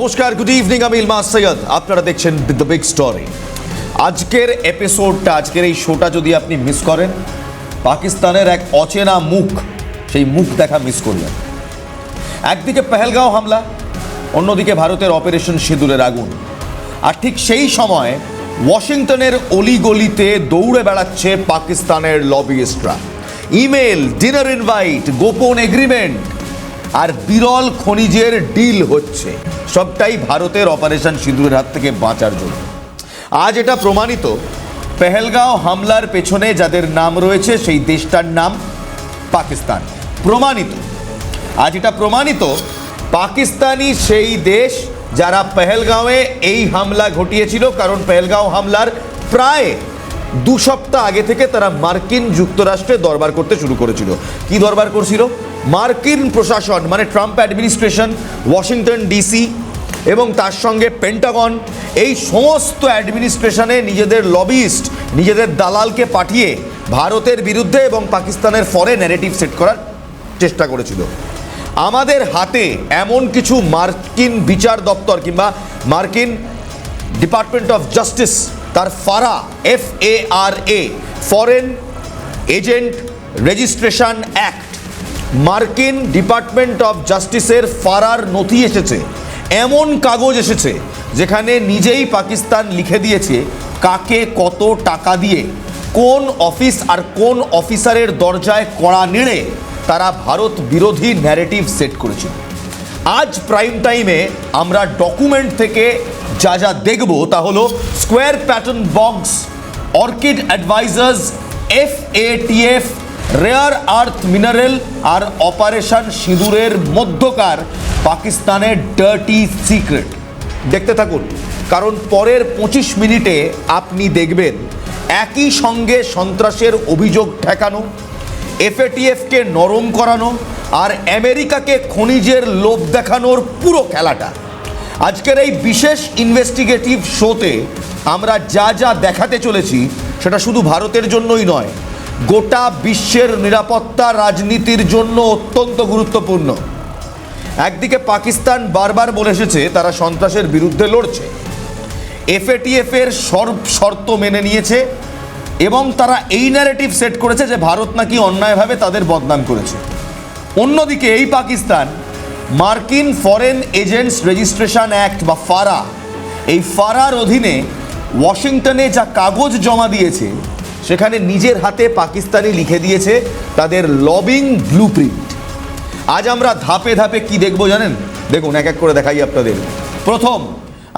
নমস্কার good evening আমি ইলমা সৈয়দ। আপনারা দেখছেন দ্য বিগ স্টোরি আজকের এপিসোডটা আজকের এই শোটা যদি আপনি মিস করেন, পাকিস্তানের এক অচেনা মুখ, সেই মুখ দেখা মিস করলেন। একদিকে পেহেলগাঁও হামলা, অন্যদিকে ভারতের অপারেশন সিঁদুরের আগুন। আর ঠিক সেই সময় ওয়াশিংটনের অলিগলিতে দৌড়ে বেড়াচ্ছে পাকিস্তানের লবিস্টরা ইমেল ডিনার ইনভাইট গোপন এগ্রিমেন্ট আর বিরল খনিজের ডিল হচ্ছে। সবটাই ভারতের অপারেশন সিঁদুরের হাত থেকে বাঁচার জন্য। আজ এটা প্রমাণিত, পেহেলগাঁও হামলার পেছনে যাদের নাম রয়েছে, সেই দেশটার নাম পাকিস্তান। প্রমাণিত। আজ এটা প্রমাণিত, পাকিস্তানি সেই দেশ যারা পেহেলগাঁওয়ে এই হামলা ঘটিয়েছিল, কারণ পেহেলগাঁও হামলার প্রায় দু সপ্তাহ আগে থেকে তারা মার্কিন যুক্তরাষ্ট্রে দরবার করতে শুরু করেছিল। কি দরবার করছিল? মার্কিন প্রশাসন মানে ট্রাম্প অ্যাডমিনিস্ট্রেশন, ওয়াশিংটন ডিসি এবং তার সঙ্গে পেন্টাগন, এই সমস্ত অ্যাডমিনিস্ট্রেশনে নিজেদের লবিস্ট, নিজেদের দালালকে পাঠিয়ে ভারতের বিরুদ্ধে এবং পাকিস্তানের ফরে ন্যারেটিভ সেট করার চেষ্টা করেছিল। আমাদের হাতে এমন কিছু মার্কিন বিচার দপ্তর কিংবা মার্কিন ডিপার্টমেন্ট অফ জাস্টিস, তার FARA F A R A foreign agent registration act মার্কিন ডিপার্টমেন্ট অফ জাস্টিসের ফারার নথি এসেছে। এমন কাগজ এসেছে যেখানে নিজেই পাকিস্তান লিখে দিয়েছে কাকে কত টাকা দিয়ে, কোন অফিস আর কোন অফিসারের দরজায় কড়া নেড়ে তারা ভারত বিরোধী ন্যারেটিভ সেট করেছিল। আজ প্রাইম টাইমে আমরা ডকুমেন্ট থেকে যা যা দেখব তা হলো square pattern box orchid advisers F A T F rare earth mineral R operation সিঁদুরের মধ্যকার পাকিস্তানের ডার্টি সিক্রেট। দেখতে থাকুন, কারণ পরের পঁচিশ মিনিটে আপনি দেখবেন একই সঙ্গে সন্ত্রাসের অভিযোগ ঠেকানো, এফএটিএফকে নরম করানো আর আমেরিকাকে খনিজের লোভ দেখানোর পুরো খেলাটা। আজকের এই বিশেষ ইনভেস্টিগেটিভ শোতে আমরা যা যা দেখাতে চলেছি, সেটা শুধু ভারতের জন্যই নয় গোটা বিশ্বের নিরাপত্তা রাজনীতির জন্য অত্যন্ত গুরুত্বপূর্ণ। একদিকে পাকিস্তান বারবার বলে এসেছে, তারা সন্ত্রাসের বিরুদ্ধে লড়ছে। এফএটিএফ এর সর্ব শর্ত মেনে নিয়েছে এবং তারা এই ন্যারেটিভ সেট করেছে যে ভারত নাকি অন্যায়ভাবে তাদের বদনাম করেছে। অন্যদিকে এই পাকিস্তান, মার্কিন ফরেন এজেন্টস রেজিস্ট্রেশন অ্যাক্ট বা ফারা এই ফারার অধীনে ওয়াশিংটনে যা কাগজ জমা দিয়েছে সেখানে নিজের হাতে পাকিস্তানি লিখে দিয়েছে তাদের লবিং ব্লুপ্রিন্ট আজ আমরা ধাপে ধাপে কি দেখব জানেন? দেখুন, এক এক করে দেখাই আপনাদের। প্রথম,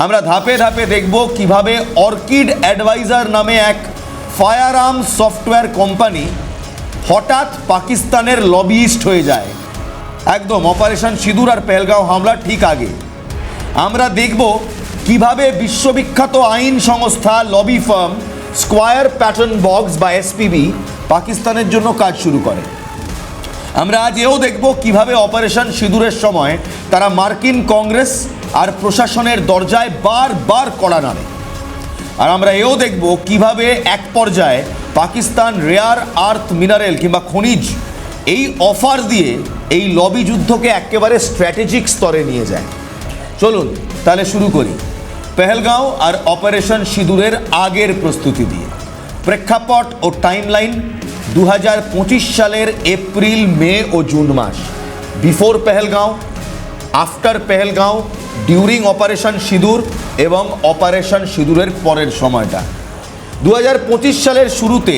আমরা ধাপে ধাপে দেখব কীভাবে অর্কিড অ্যাডভাইজার নামে এক ফায়ার আর্ম সফটওয়্যার কোম্পানি হঠাৎ পাকিস্তানের লবিইস্ট হয়ে যায়। একদম, অপারেশন সিঁদুর আর পেহেলগাঁও হামলা ঠিক আগে। আমরা দেখব কীভাবে বিশ্ববিখ্যাত আইন সংস্থা lobby firm square pattern box বা এসপিবি পাকিস্তানের জন্য কাজ শুরু করে। আমরা আজ এও দেখব কীভাবে অপারেশন সিঁদুরের সময় তারা মার্কিন কংগ্রেস আর প্রশাসনের দরজায় বারবার কড়া নাড়ে। আর আমরা এও দেখব কীভাবে এক পর্যায়ে পাকিস্তান রেয়ার আর্থ মিনারেল কিংবা খনিজ এই অফার দিয়ে এই লবি যুদ্ধকে একেবারে স্ট্র্যাটেজিক স্তরে নিয়ে যায়। চলুন, তাহলে শুরু করি। পেহেলগাঁও আর অপারেশন সিঁদুরের আগের প্রস্তুতি দিয়ে। প্রেক্ষাপট ও টাইমলাইন দু হাজার পঁচিশ সালের এপ্রিল, মে ও জুন মাস। Before Pahalgam, after Pahalgam, during operation Sindoor এবং অপারেশন সিঁদুরের পরের সময়টা। দু হাজার পঁচিশ সালের শুরুতে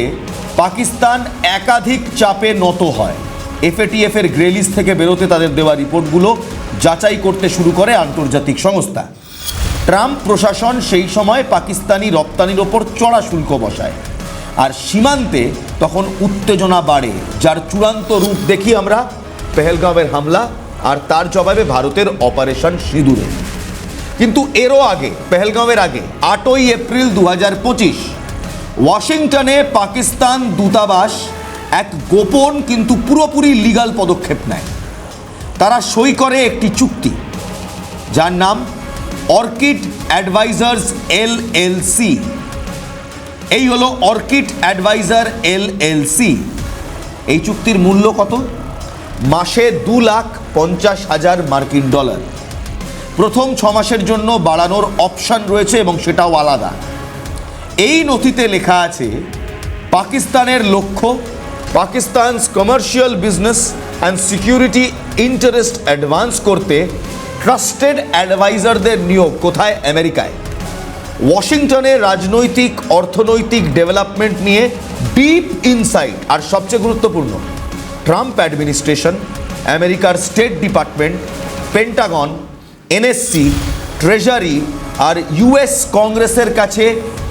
পাকিস্তান একাধিক চাপে নত হয়। এফএটিএফের গ্রেলিস থেকে বেরোতে তাদের দেওয়া রিপোর্টগুলো যাচাই করতে শুরু করে আন্তর্জাতিক সংস্থা। ট্রাম্প প্রশাসন সেই সময় পাকিস্তানি রপ্তানির ওপর চড়া শুল্ক বসায়। আর সীমান্তে তখন উত্তেজনা বাড়ে, যার চূড়ান্ত রূপ দেখি আমরা পেহেলগাঁওয়ের হামলা আর তার জবাবে ভারতের অপারেশন সিঁদুরে। কিন্তু এরও আগে পেহেলগাঁওয়ের আগে, আটই এপ্রিল দু হাজার পঁচিশ, ওয়াশিংটনে পাকিস্তান দূতাবাস এক গোপন কিন্তু পুরোপুরি লিগাল পদক্ষেপ নেয়। তারা সই করে একটি চুক্তি, যার নাম Orchid Advisors L L C এই হলো orchid adviser L L C এই চুক্তির মূল্য কত? মাসে দু লাখ পঞ্চাশ হাজার মার্কিন ডলার। প্রথম ছ মাসের জন্য বাড়ানোর অপশান রয়েছে এবং সেটাও আলাদা। এই নথিতে লেখা আছে, পাকিস্তানের লক্ষ্য Pakistan's commercial business and security interest advance করতে ট্রাস্টেড অ্যাডভাইজারদের নিয়োগ কোথায়? আমেরিকায়। ওয়াশিংটনে রাজনৈতিক, অর্থনৈতিক ডেভেলপমেন্ট নিয়ে ডিপ ইনসাইট, আর সবচেয়ে গুরুত্বপূর্ণ, ট্রাম্প অ্যাডমিনিস্ট্রেশন, আমেরিকার state department, Pentagon, NSC, treasury, আর ইউএস কংগ্রেসের কাছে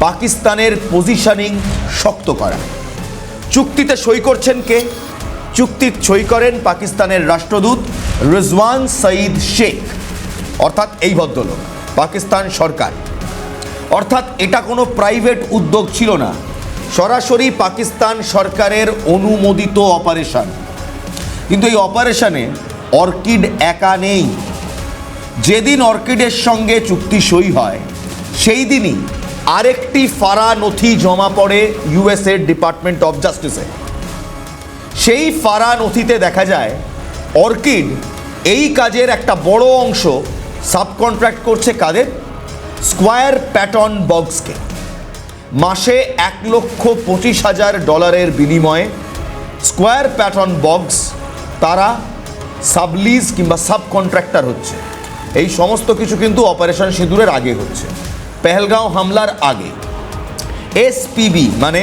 পাকিস্তানের পজিশনিং শক্ত করা। চুক্তিতে সই করছেন কে? চুক্তির সই করেন পাকিস্তানের রাষ্ট্রদূত রিজওয়ান সঈদ শেখ। অর্থাৎ এই ভদ্রলোক, পাকিস্তান সরকার। অর্থাৎ এটা কোনো প্রাইভেট উদ্যোগ ছিল না। সরাসরি পাকিস্তান সরকারের অনুমোদিত অপারেশন কিন্তু এই অপারেশনে অর্কিড একা নেই। যেদিন অর্কিডের সঙ্গে চুক্তি সই হয়, সেই দিনই আরেকটি ফারা নথি জমা পড়ে ইউএসএর ডিপার্টমেন্ট অফ জাস্টিসে সেই ফারা নথিতে দেখা যায়, অর্কিড এই কাজের একটা বড় অংশ সাবকন্ট্রাক্ট করছে কাদের? Square pattern বক্সকে। মাসে এক লক্ষ পঁচিশ হাজার ডলারের বিনিময়ে স্কোয়ার প্যাটার্ন বক্স তারা সাবলিজ কিংবা সাব কন্ট্রাক্টর হচ্ছে। এই সমস্ত কিছু কিন্তু অপারেশন সিঁদুরের আগে হচ্ছে, পেহেলগাঁও হামলার আগে। এসপিবি মানে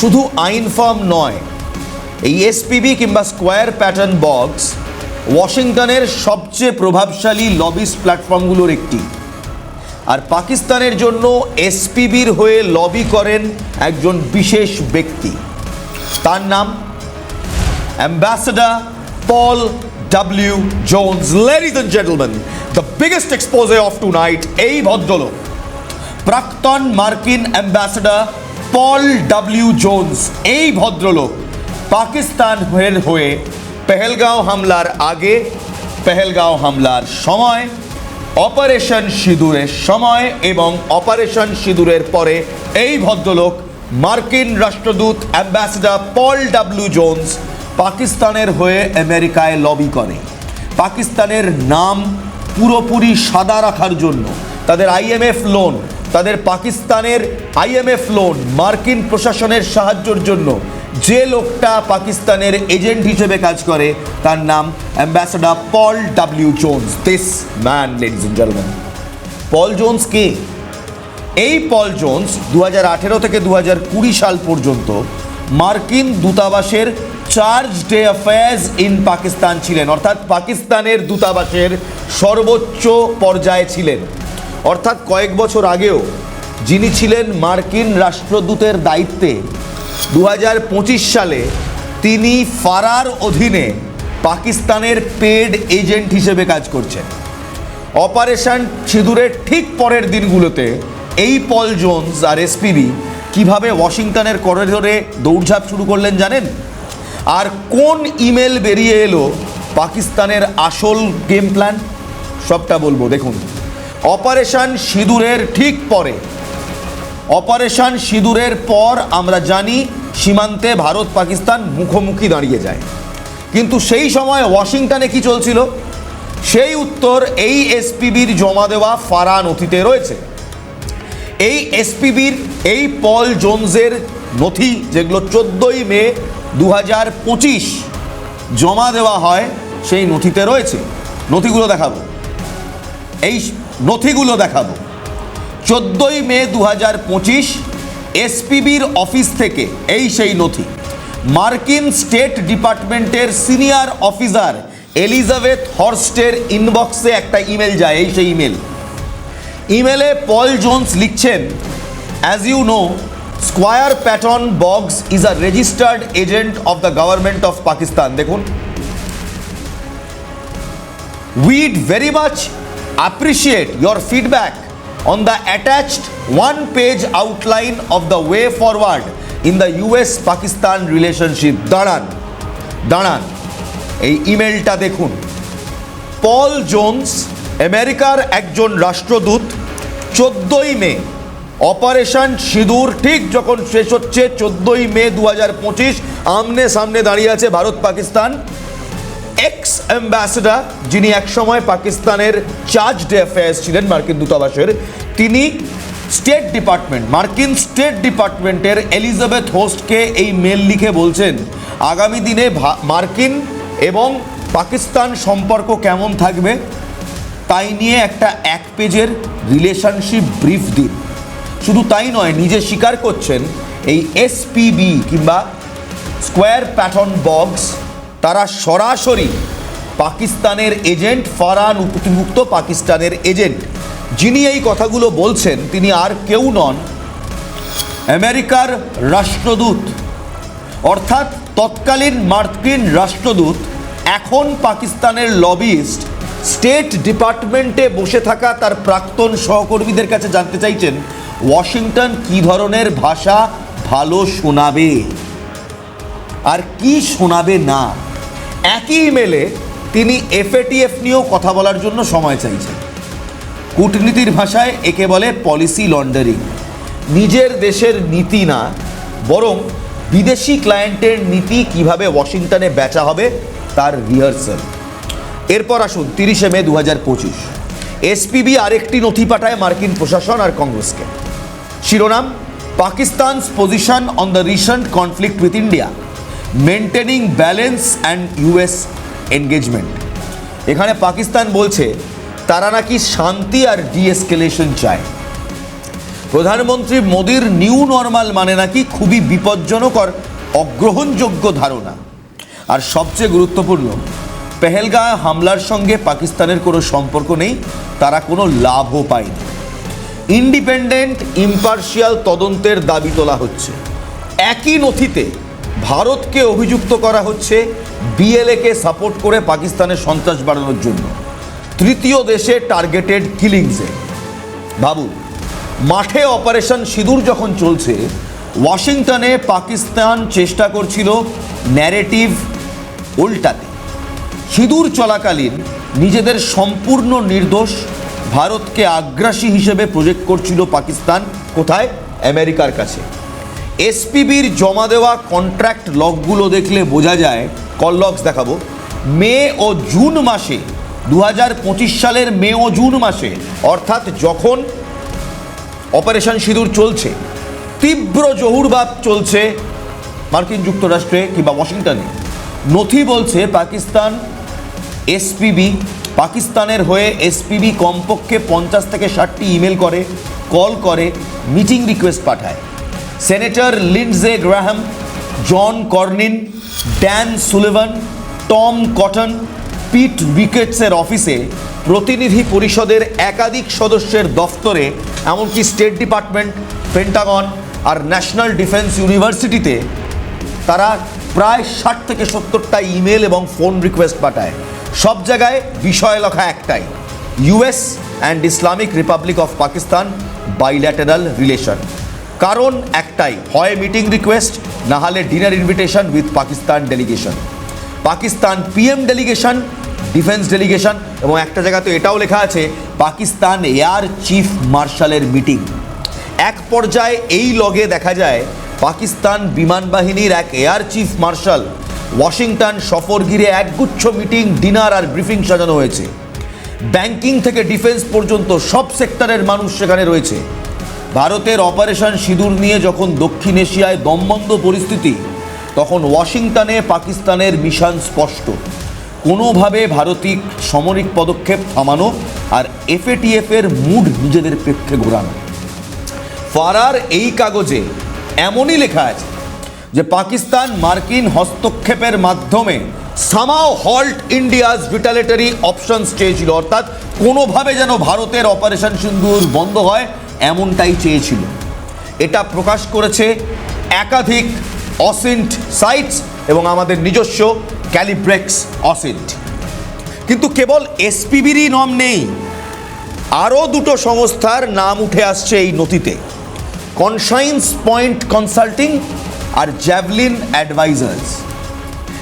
শুধু আইন ফার্ম নয়, এই এসপিবি কিংবা স্কোয়ার প্যাটার্ন বক্স ওয়াশিংটনের সবচেয়ে প্রভাবশালী লবিস প্ল্যাটফর্মগুলোর একটি। আর পাকিস্তানের জন্য এসপিবির হয়ে লবি করেন একজন বিশেষ ব্যক্তি। তার নাম ambassador Paul W Jones. Ladies and gentleman the biggest expose of tonight এই ভদ্রলোক, প্রাক্তন মার্কিন অ্যাম্বাসেডার পল ডাব্লিউ জোন্স। এই ভদ্রলোক পাকিস্তান হয়ে হয়ে পেহেলগাঁও হামলার আগে পেহেলগাঁও হামলার সময়, অপারেশন সিঁদুরের সময় এবং অপারেশন সিঁদুরের পরে এই ভদ্রলোক মার্কিন রাষ্ট্রদূত অ্যাম্বাসেডার পল ডাব্লিউ জোন্স পাকিস্তানের হয়ে আমেরিকায় লবি করে। পাকিস্তানের নাম পুরোপুরি সাদা রাখার জন্য। তাদের আইএমএফ লোন তাদের পাকিস্তানের আইএমএফ লোন মার্কিন প্রশাসনের সাহায্যের জন্য যে লোকটা পাকিস্তানের এজেন্ট হিসেবে কাজ করে, তার নাম ambassador Paul W Jones. This man ladies and gentleman Paul Jones কে? এই পল জোন্স দু হাজার আঠেরো থেকে দু হাজার কুড়ি সাল পর্যন্ত মার্কিন দূতাবাসের charge d' affaires in Pakistan ছিলেন। অর্থাৎ পাকিস্তানের দূতাবাসের সর্বোচ্চ পর্যায়ে ছিলেন। অর্থাৎ কয়েক বছর আগেও যিনি ছিলেন মার্কিন রাষ্ট্রদূতের দায়িত্বে দু হাজার পঁচিশ সালে তিনি ফারার অধীনে পাকিস্তানের পেড এজেন্ট হিসেবে কাজ করছেন। অপারেশন সিঁদুরের ঠিক পরের দিনগুলোতে এই পল জোন্স আর এসপিবি কীভাবে ওয়াশিংটনের করিডোরে দৌড়ঝাঁপ শুরু করলেন জানেন? আর কোন ইমেল বেরিয়ে এলো পাকিস্তানের আসল গেম প্ল্যান সবটা বলব। দেখুন, অপারেশন সিঁদুরের ঠিক পরে অপারেশন সিঁদুরের পর আমরা জানি সীমান্তে ভারত পাকিস্তান মুখোমুখি দাঁড়িয়ে যায়। কিন্তু সেই সময় ওয়াশিংটনে কি চলছিল? সেই উত্তর এই এসপিবির জমা দেওয়া ফারা নথিতে রয়েছে। এই এসপিবির, এই পল জোনসের নথি, যেগুলো চোদ্দোই মে দু পঁচিশ জমা দেওয়া হয়, সেই নথিতে রয়েছে। নথিগুলো দেখাবো। এই নথিগুলো দেখাবো। চোদ্দোই মে দু হাজার পঁচিশ এসপিবির অফিস থেকে এই সেই নথি। মার্কিন স্টেট ডিপার্টমেন্টের সিনিয়র অফিসার এলিজাবেথ হর্স্টের ইনবক্সে একটা ইমেল যায়, এই সেই ইমেল। ইমেলে পল জোন্স লিখছেন as you know square pattern box is a registered agent of the government of Pakistan দেখুন। Would very much appreciate your feedback on the attached one page outline of the way forward in the US Pakistan relationship. দাঁড়ান দাঁড়ান এই ইমেলটা দেখুন পল Jones আমেরিকার একজন রাষ্ট্রদূত, চোদ্দোই মে, অপারেশন সিঁদুর ঠিক যখন শেষ হচ্ছে, চোদ্দোই মে দু হাজার পঁচিশ, আমনে সামনে দাঁড়িয়ে আছে ভারত পাকিস্তান এক্স অ্যাম্বাসেডার যিনি একসময় পাকিস্তানের চার্জ ডে অ্যাফেয়ার্স ছিলেন, মার্কিন দূতাবাসের, তিনি স্টেট ডিপার্টমেন্ট মার্কিন স্টেট ডিপার্টমেন্টের এলিজাবেথ হোস্টকে এই মেল লিখে বলছেন, আগামী দিনে মার্কিন এবং পাকিস্তান সম্পর্ক কেমন থাকবে? তাই নিয়ে একটা এক পেজের রিলেশনশিপ ব্রিফ দিন। শুধু তাই নয়, নিজে স্বীকার করছেন, এই এসপিবি কিংবা স্কোয়ার প্যাটার্ন বক্স তারা সরাসরি পাকিস্তানের এজেন্ট ফারান উপযুক্ত পাকিস্তানের এজেন্ট। যিনি এই কথাগুলো বলছেন, তিনি আর কেউ নন আমেরিকার রাষ্ট্রদূত। অর্থাৎ তৎকালীন মার্কিন রাষ্ট্রদূত, এখন পাকিস্তানের লবিস্ট, স্টেট ডিপার্টমেন্টে বসে থাকা তার প্রাক্তন সহকর্মীদের কাছে জানতে চাইছেন, ওয়াশিংটন কী ধরনের ভাষা ভালো শোনাবে? আর কি শোনাবে না? একই ইমেলে তিনি এফএটিএফ নিয়েও কথা বলার জন্য সময় চাইছেন। কূটনীতির ভাষায় একে বলে পলিসি লন্ডারিং নিজের দেশের নীতি না, বরং বিদেশি ক্লায়েন্টের নীতি কীভাবে ওয়াশিংটনে বেচা হবে তার রিহার্সাল এরপর আসুন তিরিশে মে দু হাজার পঁচিশ এসপিবি আরেকটি নথি পাঠায় মার্কিন প্রশাসন আর কংগ্রেসকে। শিরোনাম Pakistan's position on the recent conflict with India maintaining balance and US engagement. এখানে পাকিস্তান বলছে, তারা নাকি শান্তি আর ডিএসকেলেশন চায়। প্রধানমন্ত্রী মোদির নিউ নর্মাল মানে নাকি খুবই বিপজ্জনক আর অগ্রহণযোগ্য ধারণা। আর সবচেয়ে গুরুত্বপূর্ণ পেহেলগা হামলার সঙ্গে পাকিস্তানের কোনো সম্পর্ক নেই, তারা কোনো লাভও পায়নি। ইন্ডিপেন্ডেন্ট, ইম্পার্শিয়াল তদন্তের দাবি তোলা হচ্ছে। একই নথিতে ভারতকে অভিযুক্ত করা হচ্ছে বিএলএকে সাপোর্ট করে পাকিস্তানের সন্ত্রাস বাড়ানোর জন্য। তৃতীয় দেশে টার্গেটেড কিলিংসে ভাবুন মাঠে অপারেশন সিঁদুর যখন চলছে, ওয়াশিংটনে পাকিস্তান চেষ্টা করছিল ন্যারেটিভ উল্টাতে। সিঁদুর চলাকালীন নিজেদের সম্পূর্ণ নির্দোষ ভারতকে আগ্রাসী হিসেবে প্রজেক্ট করছিল পাকিস্তান। কোথায়? আমেরিকার কাছে। এসপিবির জমা দেওয়া কন্ট্রাক্ট লগগুলো দেখলে বোঝা যায় কল লগস দেখাবো। মে ও জুন মাসে দু হাজার পঁচিশ সালের মে ও জুন মাসে, অর্থাৎ যখন অপারেশন সিঁদুর চলছে, তীব্র জহুরবাদ চলছে মার্কিন যুক্তরাষ্ট্রে কিংবা ওয়াশিংটনে। নথি বলছে পাকিস্তান এসপিবি, পাকিস্তানের হয়ে এসপিবি কমপক্ষে পঞ্চাশ থেকে ষাটটি ইমেল করে, কল করে মিটিং রিকোয়েস্ট পাঠায়। Senator Lindsey Graham John Cornyn Dan Sullivan Tom Cotton Pete উইকেটসের অফিসে প্রতিনিধি পরিষদের একাধিক সদস্যের দফতরে, এমনকি স্টেট ডিপার্টমেন্ট পেন্টাগন আর ন্যাশনাল ডিফেন্স ইউনিভার্সিটিতে তারা প্রায় ষাট থেকে সত্তরটা ইমেল এবং ফোন রিকোয়েস্ট পাঠায়। সব জায়গায় বিষয় লেখা একটাই US and Islamic republic of Pakistan bilateral relation কারণ একটাই, হয় মিটিং রিকোয়েস্ট না হলে dinner invitation with Pakistan delegation Pakistan PM delegation defence delegation এবং একটা জায়গাতে এটাও লেখা আছে, পাকিস্তান এয়ার চিফ মার্শালের মিটিং এক পর্যায়ে এই লগে দেখা যায়, পাকিস্তান বিমান বাহিনীর এক এয়ার চিফ মার্শাল ওয়াশিংটন সফর ঘিরে একগুচ্ছ মিটিং ডিনার আর ব্রিফিং সাজানো হয়েছে। ব্যাংকিং থেকে ডিফেন্স পর্যন্ত সব সেক্টরের মানুষ সেখানে রয়েছে। ভারতের অপারেশন সিঁদুর নিয়ে যখন দক্ষিণ এশিয়ায় দমবন্ধ পরিস্থিতি, তখন ওয়াশিংটনে পাকিস্তানের মিশন স্পষ্ট। কোনোভাবে ভারতিক সামরিক পদক্ষেপ থামানো আর এফএটিএফ এর মুড নিজেদের পক্ষে ঘোরানো। ফারার এই কাগজে এমনই লেখা আছে যে পাকিস্তান মার্কিন হস্তক্ষেপের মাধ্যমে somehow halt India's retaliatory options চেয়েছিল, অর্থাৎ কোনোভাবে যেন ভারতের অপারেশন সিন্দুর বন্ধ হয় এমনটাই চেয়েছিল। এটা প্রকাশ করেছে একাধিক অসিন্ট সাইটস এবং আমাদের নিজস্ব ক্যালিব্রেক্স অসিন্ট। কিন্তু কেবল এসপিবিরই নাম নেই, আরও দুটো সংস্থার নাম উঠে আসছে এই নথিতে। কনসাইন্স পয়েন্ট কনসাল্টিং আর জ্যাভলিন অ্যাডভাইজার্স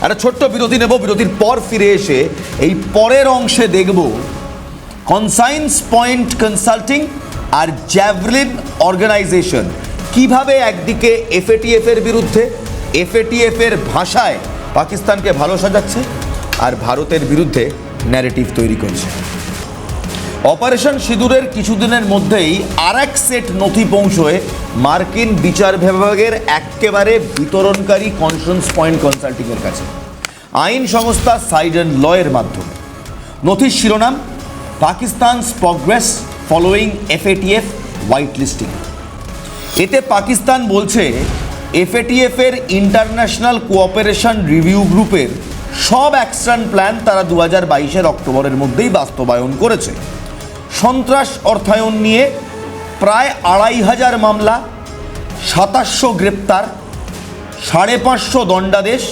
একটা ছোট্ট বিরতি নেব, বিরতির পর ফিরে এসে এই পরের অংশে দেখব কনসাইন্স পয়েন্ট কনসাল্টিং আর জ্যাভলিন অর্গানাইজেশন। কীভাবে একদিকে এফএটিএফ এর বিরুদ্ধে এফএটিএফ এর ভাষায় পাকিস্তানকে ভালো সাজাচ্ছে আর ভারতের বিরুদ্ধে ন্যারেটিভ তৈরি করছে। অপারেশন সিঁদুরের কিছুদিনের মধ্যেই আর এক সেট নথি পৌঁছয় মার্কিন বিচার বিভাগের একেবারে বিতরণকারী কনফারেন্স পয়েন্ট কনসাল্টিংয়ের কাছে। আইন সংস্থা সাইড অ্যান্ড লয়ের মাধ্যমে। নথির শিরোনাম Pakistan's progress following FATF white listing এতে পাকিস্তান বলছে এফএটিএফ এর ইন্টারন্যাশনাল কোঅপারেশন রিভিউ গ্রুপের সব অ্যাকশন প্ল্যান তারা দু হাজার বাইশের অক্টোবরের মধ্যেই বাস্তবায়ন করেছে। সন্ত্রাস অর্থায়ন নিয়ে প্রায় আড়াই হাজার মামলা, সাতাশশো গ্রেপ্তার, সাড়ে পাঁচশো দণ্ডাদেশ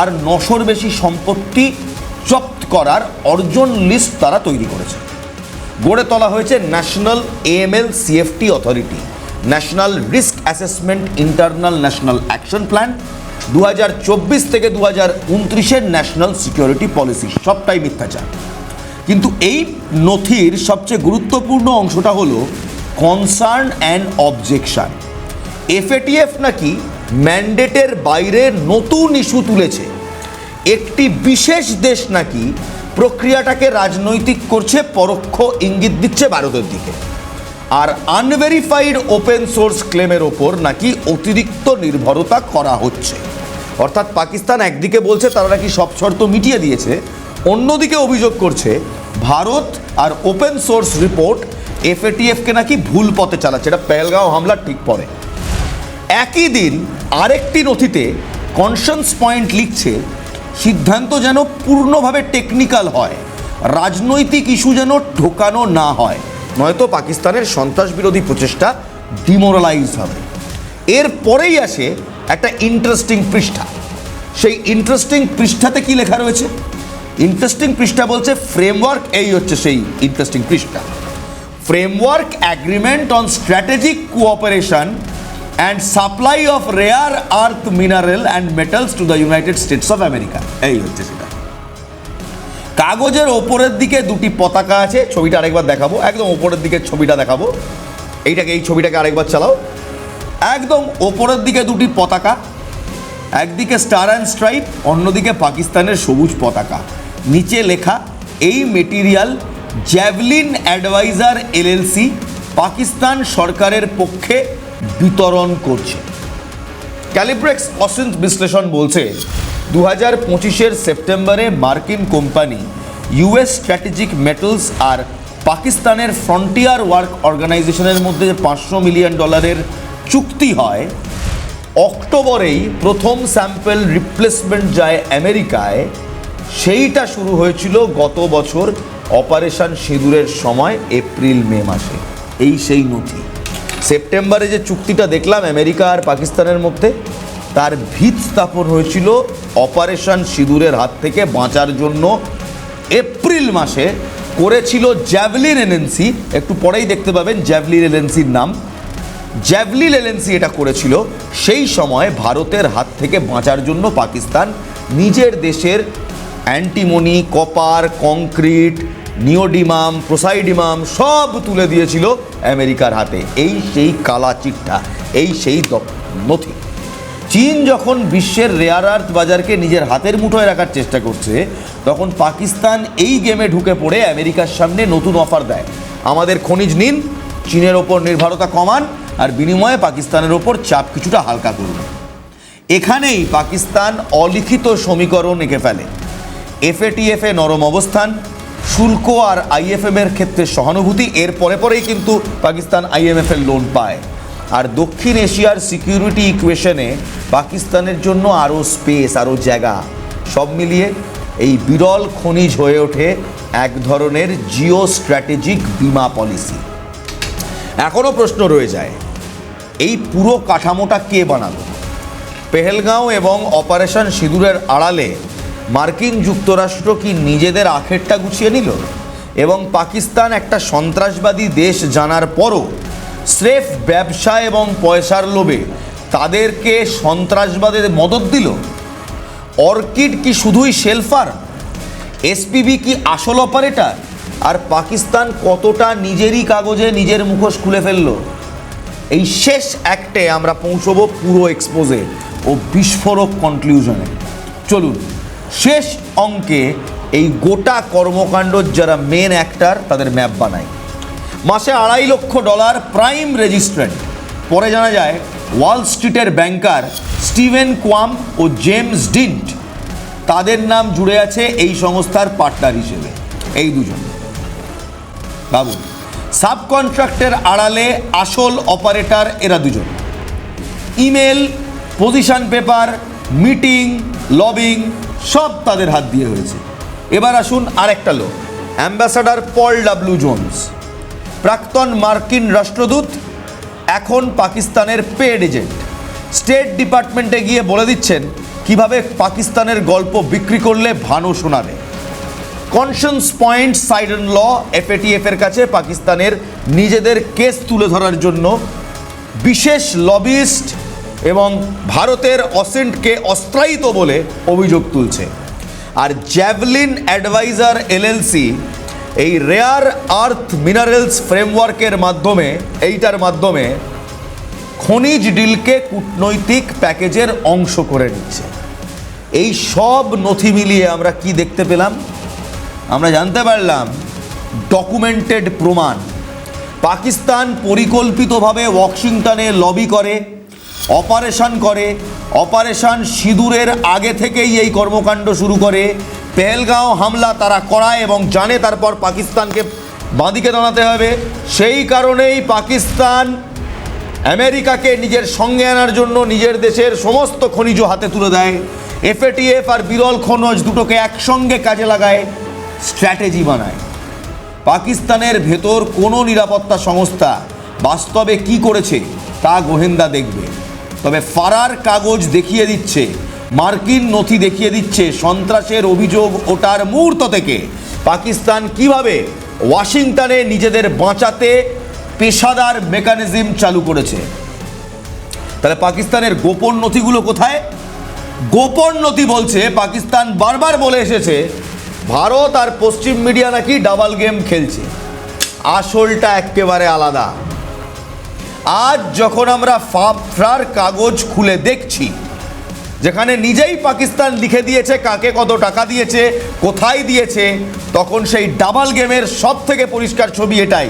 আর নশোর বেশি সম্পত্তি জব্দ করার অর্জন লিস্ট তারা তৈরি করেছে। গড়ে তোলা হয়েছে national AML CFT authority national risk assessment internal national action plan দু থেকে দু হাজার ন্যাশনাল সিকিউরিটি পলিসি সবটাই মিথ্যাচার। কিন্তু এই নথির সবচেয়ে গুরুত্বপূর্ণ অংশটা হলো কনসার্ন অ্যান্ড অবজেকশন এফএটিএফ নাকি ম্যান্ডেটের বাইরে নতুন ইস্যু তুলেছে। একটি বিশেষ দেশ নাকি প্রক্রিয়াটাকে রাজনৈতিক করছে, পরোক্ষ ইঙ্গিত দিচ্ছে ভারতের দিকে। আর আনভেরিফাইড ওপেন সোর্স ক্লেমের ওপর নাকি অতিরিক্ত নির্ভরতা করা হচ্ছে। অর্থাৎ পাকিস্তান একদিকে বলছে, তারা নাকি সব শর্ত মিটিয়ে দিয়েছে। অন্যদিকে অভিযোগ করছে, ভারত আর ওপেন সোর্স রিপোর্ট এফএটিএফকে নাকি ভুল পথে চালাচ্ছে। এটা পেহেলগাঁও হামলার ঠিক পরে। একই দিন আরেকটি নথিতে কনসার্নস পয়েন্ট লিখছে সিদ্ধান্ত যেন পূর্ণভাবে টেকনিক্যাল হয়। রাজনৈতিক ইস্যু যেন ঢোকানো না হয়। নয়তো পাকিস্তানের সন্ত্রাস বিরোধী প্রচেষ্টা ডিমোরালাইজ হবে। এর পরেই আসে একটা ইন্টারেস্টিং পৃষ্ঠা। সেই ইন্টারেস্টিং পৃষ্ঠাতে কি লেখা রয়েছে? ইন্টারেস্টিং পৃষ্ঠা বলছে ফ্রেমওয়ার্ক এই হচ্ছে সেই ইন্টারেস্টিং পৃষ্ঠা। Framework agreement on strategic cooperation and supply of rare earth mineral and metals to the United States of America. এই হচ্ছে সেটা। কাগজের ওপরের দিকে দুটি পতাকা আছে, ছবিটা আরেকবার দেখাবো। একদম ওপরের দিকে ছবিটা দেখাবো। এইটাকে, এই ছবিটাকে আরেকবার চালাও। একদম ওপরের দিকে দুটি পতাকা। একদিকে স্টার অ্যান্ড স্ট্রাইপ অন্যদিকে পাকিস্তানের সবুজ পতাকা। নিচে লেখা, এই material Javelin adviser LLC Pakistan সরকারের পক্ষে বিতরণ করছে। ক্যালিব্রেক্স অসিন্থ বিশ্লেষণ বলছে দু হাজার পঁচিশের সেপ্টেম্বরে মার্কিন কোম্পানি ইউএস স্ট্র্যাটেজিক মেটালস আর পাকিস্তানের ফ্রন্টিয়ার ওয়ার্ক অর্গানাইজেশনের মধ্যে পাঁচশো মিলিয়ন ডলারের চুক্তি হয়। অক্টোবরেই প্রথম স্যাম্পেল রিপ্লেসমেন্ট যায় আমেরিকায়। সেইটা শুরু হয়েছিল গত বছর অপারেশন সিঁদুরের সময়, এপ্রিল মে মাসে। এই সেই নথি। সেপ্টেম্বরে যে চুক্তিটা দেখলাম আমেরিকা আর পাকিস্তানের মধ্যে, তার ভিত স্থাপন হয়েছিল অপারেশন সিঁদুরের হাত থেকে বাঁচার জন্য। এপ্রিল মাসে করেছিল জ্যাভলিন এনএনসি একটু পরেই দেখতে পাবেন জ্যাভলিন এনএনসির নাম। জ্যাভলিন এলএনসি এটা করেছিল, সেই সময় ভারতের হাত থেকে বাঁচার জন্য পাকিস্তান নিজের দেশের antimony, copper, concrete neodymium, praseodymium সব তুলে দিয়েছিল আমেরিকার হাতে। এই সেই কালা চিঠা এই সেই নথি। চীন যখন বিশ্বের রেয়ার আর্থ বাজারকে নিজের হাতের মুঠোয় রাখার চেষ্টা করছে, তখন পাকিস্তান এই গেমে ঢুকে পড়ে আমেরিকার সামনে নতুন অফার দেয়। আমাদের খনিজ নিন চীনের ওপর নির্ভরতা কমান আর বিনিময়ে পাকিস্তানের ওপর চাপ কিছুটা হালকা করুন। এখানেই পাকিস্তান অলিখিত সমীকরণ এঁকে ফেলে। এফএটিএফ নরম অবস্থান শুল্ক আর আইএফএম এর ক্ষেত্রে সহানুভূতি, এর পরে পরেই কিন্তু পাকিস্তান আইএমএফ এর লোন পায়। আর দক্ষিণ এশিয়ার সিকিউরিটি ইকুয়েশনে পাকিস্তানের জন্য আরও স্পেস আরও জায়গা, সব মিলিয়ে এই বিরল খনিজ হয়ে ওঠে এক ধরনের জিও স্ট্র্যাটেজিক বিমা পলিসি এখনও প্রশ্ন রয়ে যায়, এই পুরো কাঠামোটা কে বানালো? পেহেলগাঁও এবং অপারেশন সিঁদুরের আড়ালে মার্কিন যুক্তরাষ্ট্র কি নিজেদের আখেরটা গুছিয়ে নিল? এবং পাকিস্তান একটা সন্ত্রাসবাদী দেশ জানার পরও স্রেফ ব্যবসা এবং পয়সার লোভে তাদেরকে সন্ত্রাসবাদের মদত দিল? অর্কিড কি শুধুই শেলফার? এসপিবি কি আসল অপারেটর? আর পাকিস্তান কতটা নিজেরই কাগজে নিজের মুখোশ খুলে ফেলল? এই শেষ অ্যাক্টে আমরা পৌঁছবো পুরো এক্সপোজে ও বিস্ফোরক কনক্লুশনে চলুন। শেষ অঙ্কে এই গোটা কর্মকাণ্ড যারা মেন অ্যাক্টার তাদের ম্যাপ বানায় মাসে আড়াই লক্ষ ডলার প্রাইম রেজিস্ট্রেন্ট পরে জানা যায় ওয়াল স্ট্রিটের ব্যাংকার স্টিভেন কোয়াম ও জেমস ডিন্ট তাদের নাম জুড়ে আছে এই সংস্থার পার্টনার হিসেবে। এই দুজন। বাবু সাব কন্ট্রাক্টের আড়ালে আসল অপারেটর এরা দুজন। Email position paper meeting lobbying সব তাদের হাত দিয়ে হয়েছে। এবার আসুন আরেকটা লোক, অ্যাম্বাসাডার পল ডাব্লু জোনস। প্রাক্তন মার্কিন রাষ্ট্রদূত, এখন পাকিস্তানের পেড এজেন্ট। স্টেট ডিপার্টমেন্টে গিয়ে বলে দিচ্ছেন, কীভাবে পাকিস্তানের গল্প বিক্রি করলে ভানো শোনাবে। কনসেন্স পয়েন্ট, সাইডন ল, এফএটিএফ এর কাছে পাকিস্তানের নিজেদের কেস তুলে ধরার জন্য বিশেষ লবিস্ট এবং ভারতের অসেন্টকে অস্ত্রায়িত বলে অভিযোগ তুলছে। আর জ্যাভলিন অ্যাডভাইজার এলএলসি এই রেয়ার আর্থ মিনারেলস ফ্রেমওয়ার্কের মাধ্যমে, এইটার মাধ্যমে খনিজ ডিলকে কূটনৈতিক প্যাকেজের অংশ করে নিচ্ছে। এই সব নথি মিলিয়ে আমরা কি দেখতে পেলাম? আমরা জানতে পারলাম, ডকুমেন্টেড প্রমাণ। পাকিস্তান পরিকল্পিতভাবে ওয়াশিংটনে লবি করে অপারেশন করে। অপারেশন সিঁদুরের আগে থেকেই এই কর্মকাণ্ড শুরু করে। পেহেলগাঁও হামলা তারা করায় এবং জানে তারপর পাকিস্তানকে বাঁদিকে দাঁড়াতে হবে। সেই কারণেই পাকিস্তান আমেরিকাকে নিজের সঙ্গে আনার জন্য নিজের দেশের সমস্ত খনিজ হাতে তুলে দেয়। এফএটিএফ আর বিরল খনজ দুটোকে একসঙ্গে কাজে লাগায়, স্ট্র্যাটেজি বানায়। পাকিস্তানের ভেতর কোনো নিরাপত্তা সংস্থা বাস্তবে কি করেছে তা গোহেন্দা দেখবে। তবে ফারার কাগজ দেখিয়ে দিচ্ছে, মার্কিন নথি দেখিয়ে দিচ্ছে সন্ত্রাসের অভিযোগ ওটার মুহূর্ত থেকে। পাকিস্তান কীভাবে ওয়াশিংটনে নিজেদের বাঁচাতে পেশাদার মেকানিজম চালু করেছে? তাহলে পাকিস্তানের গোপন নথিগুলো কোথায়? গোপন নথি বলছে, পাকিস্তান বারবার বলে এসেছে, ভারত আর পশ্চিম মিডিয়া নাকি ডাবল গেম খেলছে। আসলটা একেবারে আলাদা। আজ যখন আমরা ফাফরার কাগজ খুলে দেখছি, যেখানে নিজেই পাকিস্তান লিখে দিয়েছে কাকে কত টাকা দিয়েছে, কোথায় দিয়েছে, তখন সেই ডাবল গেমের সব থেকে পরিষ্কার ছবি এটাই।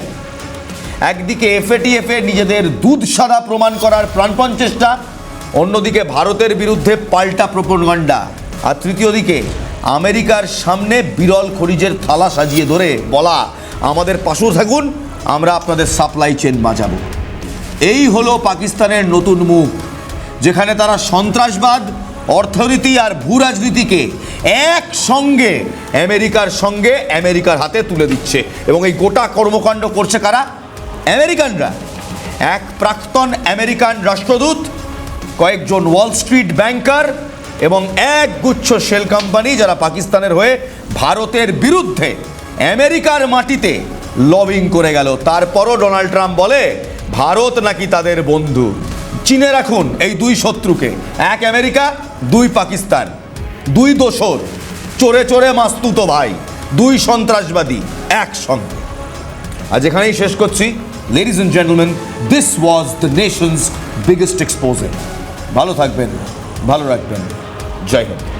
একদিকে এফএটিএফ এ নিজেদের দুধ সাদা প্রমাণ করার প্রাণপণ চেষ্টা, অন্যদিকে ভারতের বিরুদ্ধে পাল্টা প্রপনগণ্ডা আর তৃতীয় দিকে আমেরিকার সামনে বিরল খনিজের থালা সাজিয়ে ধরে বলা, আমাদের পাশেও থাকুন, আমরা আপনাদের সাপ্লাই চেন বাঁচাবো। এই হলো পাকিস্তানের নতুন মুখ, যেখানে তারা সন্ত্রাসবাদ, অর্থনীতি আর ভূ রাজনীতিকে একসঙ্গে আমেরিকার সঙ্গে আমেরিকার হাতে তুলে দিচ্ছে। এবং এই গোটা কর্মকাণ্ড করছে কারা? আমেরিকানরা। এক প্রাক্তন আমেরিকান রাষ্ট্রদূত, কয়েকজন ওয়াল স্ট্রিট ব্যাংকার এবং এক গুচ্ছ শেল কোম্পানি যারা পাকিস্তানের হয়ে ভারতের বিরুদ্ধে আমেরিকার মাটিতে লবিং করে গেল। তারপরও ডোনাল্ড ট্রাম্প বলে ভারত নাকি তাদের বন্ধু? চিনে রাখুন এই দুই শত্রুকে। এক আমেরিকা, দুই পাকিস্তান। দুই দোসর। চোরে চোরে মাস্তুত ভাই। দুই সন্ত্রাসবাদী একসঙ্গে। আজ এখানেই শেষ করছি। Ladies and gentleman this was the nation's biggest expose ভালো থাকবেন, ভালো রাখবেন। জয় হিন্দ।